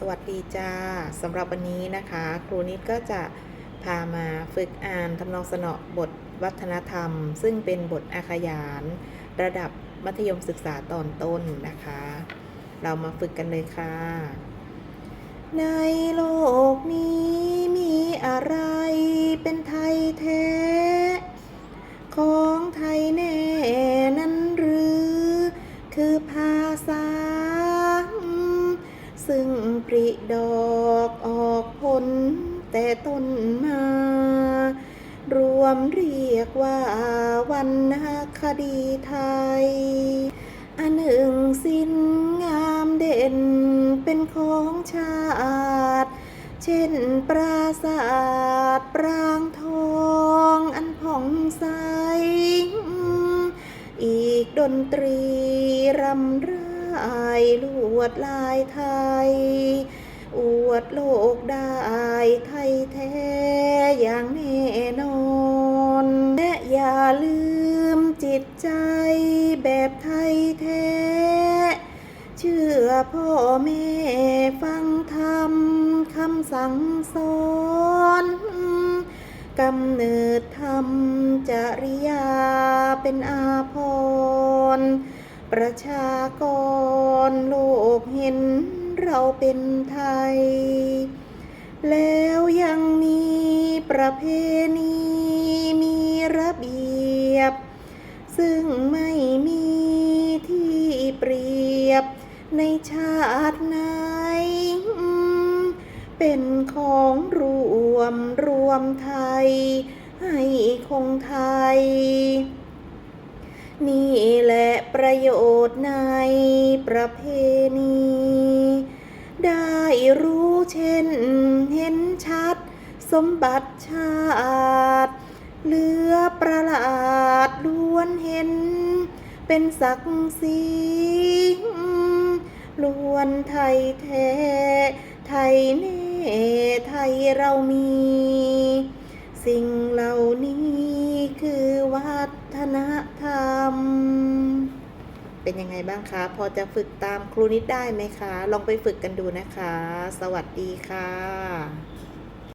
สวัสดีจ้าสำหรับวันนี้นะคะ ครูนิดก็จะพามาฝึกอ่านทำนองสนอบทวัฒนธรรม ซึ่งเป็นบทอาขยาน ระดับมัธยมศึกษาตอนต้นนะคะ เรามาฝึกกันเลยค่ะ ในโลกนี้มีอะไรเป็นไทยแท้ ของไทยแน่นั้นหรือ คือภาษาซึ่ง ปริดอกออกผลแต่ต้นมา รวมเรียกว่าวรรณคดีไทย อันหนึ่งสิ้นงามเด่นเป็นของชาติ เช่นปราสาทปรางทองอันผ่องใส อีกดนตรีรำไรายลวดลายไทย อวดโลกได้ไทยแท้อย่างแน่นอน และอย่าลืมจิตใจแบบไทยแท้ เชื่อพ่อแม่ฟังธรรมคำสั่งสอนกำเนิดธรรมจริยาเป็นอาภรณ์ ประชากรโลกเห็นเราเป็นไทย แล้วยังมีประเพณีมีระเบียบ ซึ่งไม่มีที่เปรียบในชาติไหน เป็นของรวมรวมไทย ให้คงไทย นี่แหละประโยชน์ในประเพณี ได้รู้เช่นเห็นชัด สมบัติชาติเหลือประหลาดล้วนเห็น เป็นศักดิ์ศรีล้วนไทยแท้ ไทยแน่ไทยเรามี ฒนธรรม เป็นยังไงบ้างคะ พอจะฝึกตามครูนิดได้ไหมคะ ลองไปฝึกกันดูนะคะ สวัสดีค่ะ